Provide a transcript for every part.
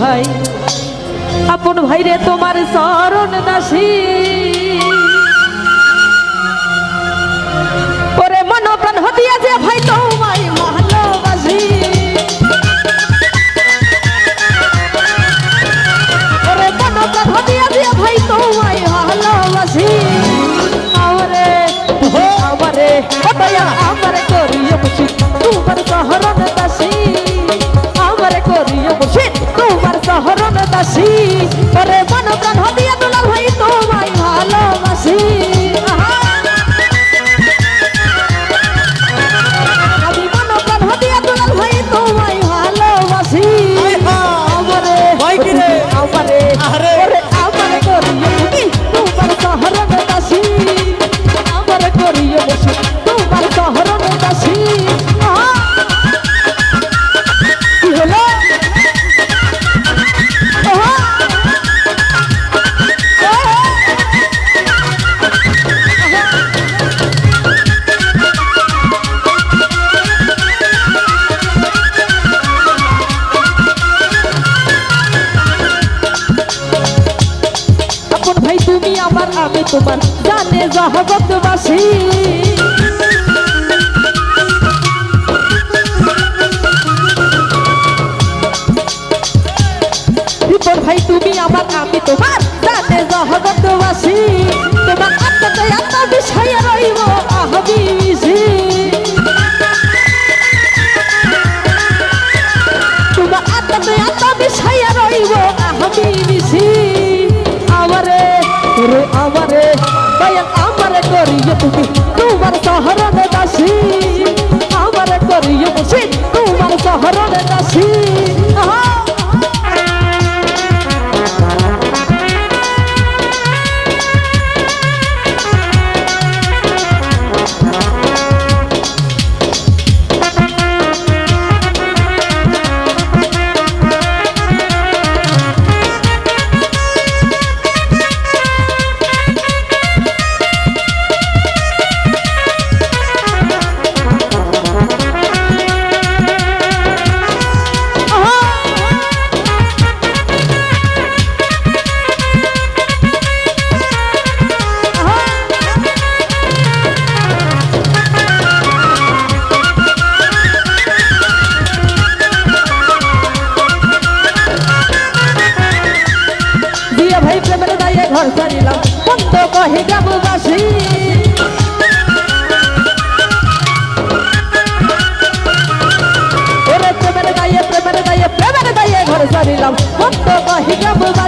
ভাই আপন ভাইরে তোমার শরণ দাসী। দাসী করে মন প্রাণ হবিয়া তোমার জানে জহবতবাসী। Thank you.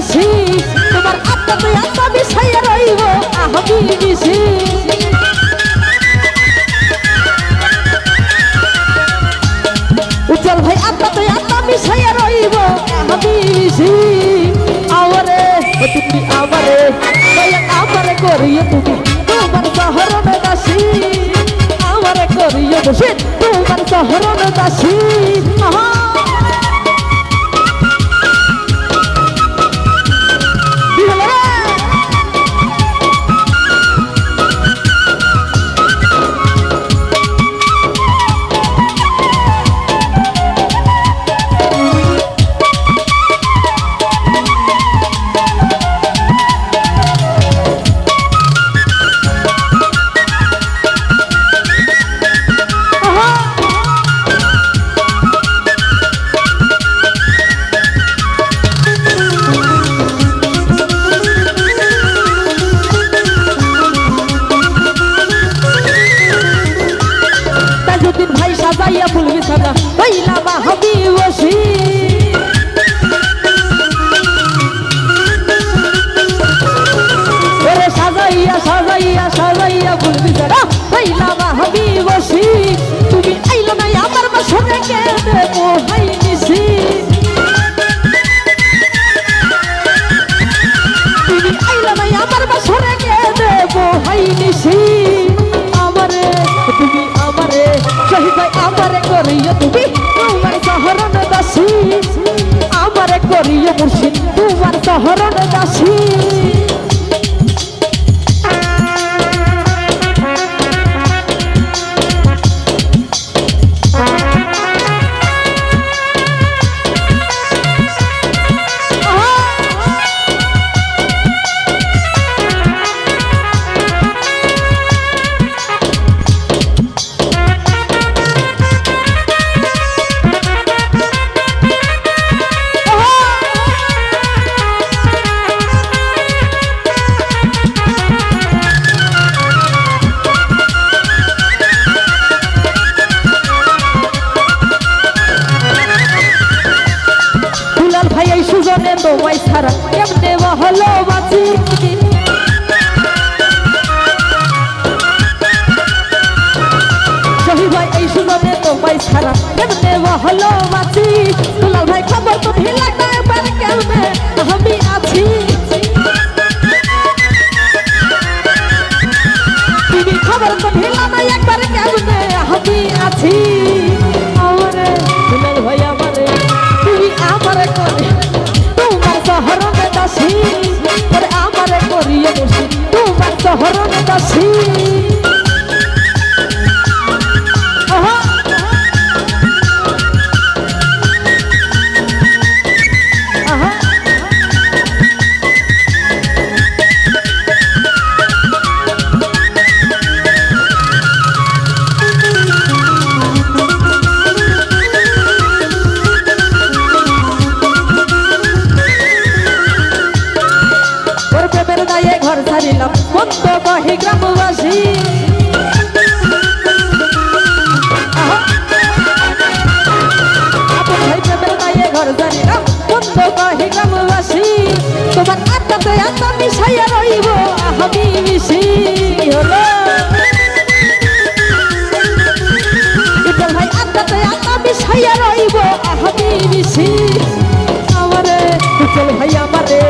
বিবিসি তোমার আত্মাতে আত্মা বিষয়ে রইব। আহ বিবিসি উজ্জ্বল ভাই, আত্মাতে আত্মা বিষয়ে রইব। আহ বিবিসি আওয়ারে তুমি আমারে আমারে করিয়ে তুমি তোমার শহরণে দাসী। আমারে করিয়ে বসে তোমার শহরণে দাসী। আমারে, তুমি আমারে, শহীদ আমারে করিও তুমি, তোমার সহরণ দাসী আমারে করিও মুর্শিদ, তোমার সহরণ দাসী তোমায় ছাড়া কেমনে হলো বাঁচি দুলাল ভাই, খবর তো ঢিলা না এবার কেমনে? আমি আছি। তুমি খবর তো ঢিলা না একবার কেমনে? আমি আছি। আমারে, দুলাল ভাই, আমারে, তুমি আমারে করে। তোমার শহরনে দাসী করে আমারে করিয়ে বসি। তোমার শহরনে দাসী। আত্মা মিশাইয়া রইব, আমি মিশি হলো। ইটেল ভাই, আত্মাতে আত্মা মিশাইয়া রইব, আমি মিশি। আমারে ইটেল ভাই, আমারে,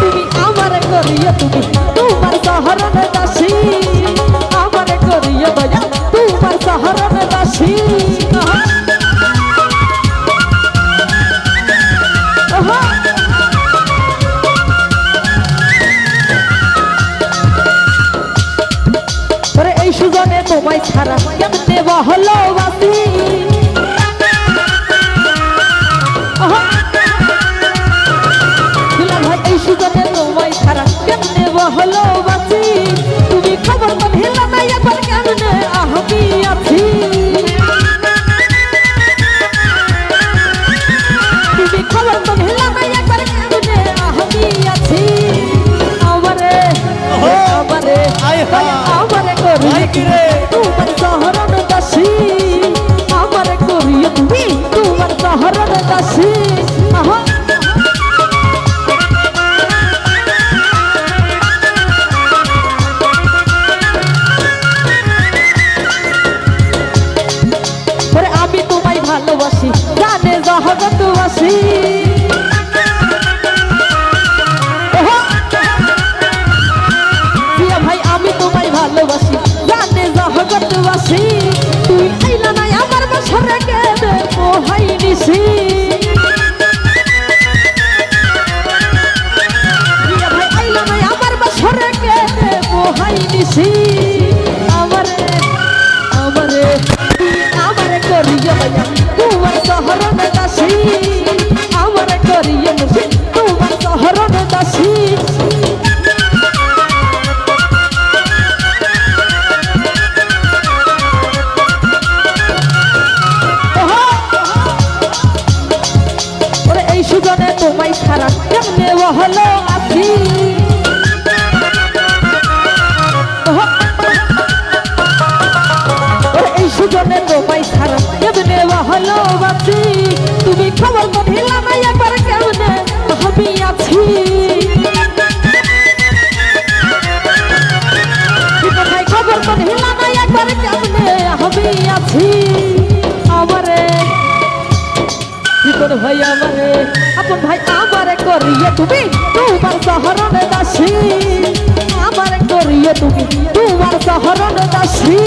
তুমি আমারে করিয়া তুমি, তোমার শহরন দাসী। আমারে করিয়া দয়া, তোমার শহরন দাসী। কেমনে বহলো বাসি আহা! দুলাল ভাই এই সুজনে তোমায় ছাড়া কেমনে বহলো জগৎবাসী তুই আইলা নাই আমার বছরে রেখে ভাই, আইলা নাই আমার আমারে আমারে করিয়া তোমার শহরন এই সুজনে তোমায় ছাড়া কেমনে হলো তুমি খবর তো ঢিলা নাই একবার কেমনে আমি খবর তো ঢিলা নাই একবার কেমনে আমি আমারে জীবন ভাই আমারে? আপন ভাই আমারে করিয়ে তুমি তোমার শহরন দাসী তুমি তোমার শহরন দাসী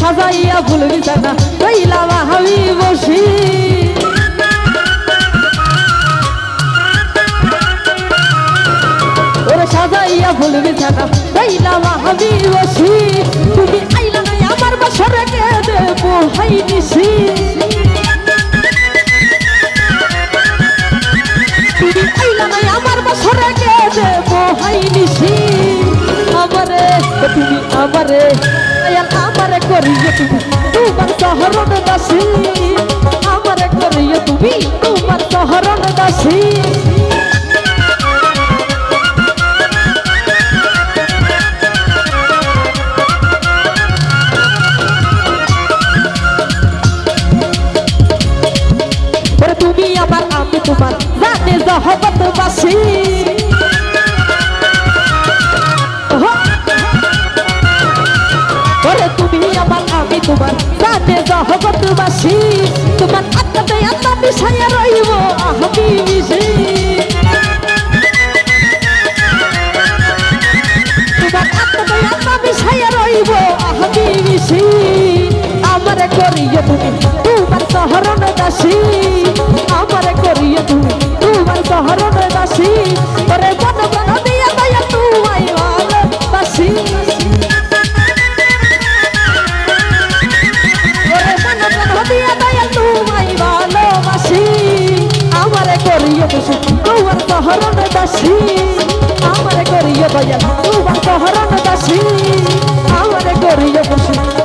সাজাইয়া ফুল বিছানা ফুল বিছানা কইলা হাবি বসি তুমি আইলা নাই আমার বছরে কে দেব হাই নিশি তুমি আইলা নাই আমার বছরে কে দেব হাই নিশি আমারে, তুমি আমারে করিয়ে তুমি তোমার শহরণ দাসী আমারে করিয়ে তুমি তোমার শহরণ দাসী তোমার জানে জহবতবাসী তোমার আত্মাতে আত্মা মিশাইয়া রইব আহমি মিশি তোমার আত্মাতে আত্মা মিশাইয়া রইব আহমি মিশি আমারে করিয়ে তুমি তোমার শহরণ দাসী, আমারে করিয়ে তুমি তোমার শহরণ দাসী। শহরণ দাসী আমারে করিয়ে দয়া তোমার হরণ দাসী আমার করিয়ে বসে।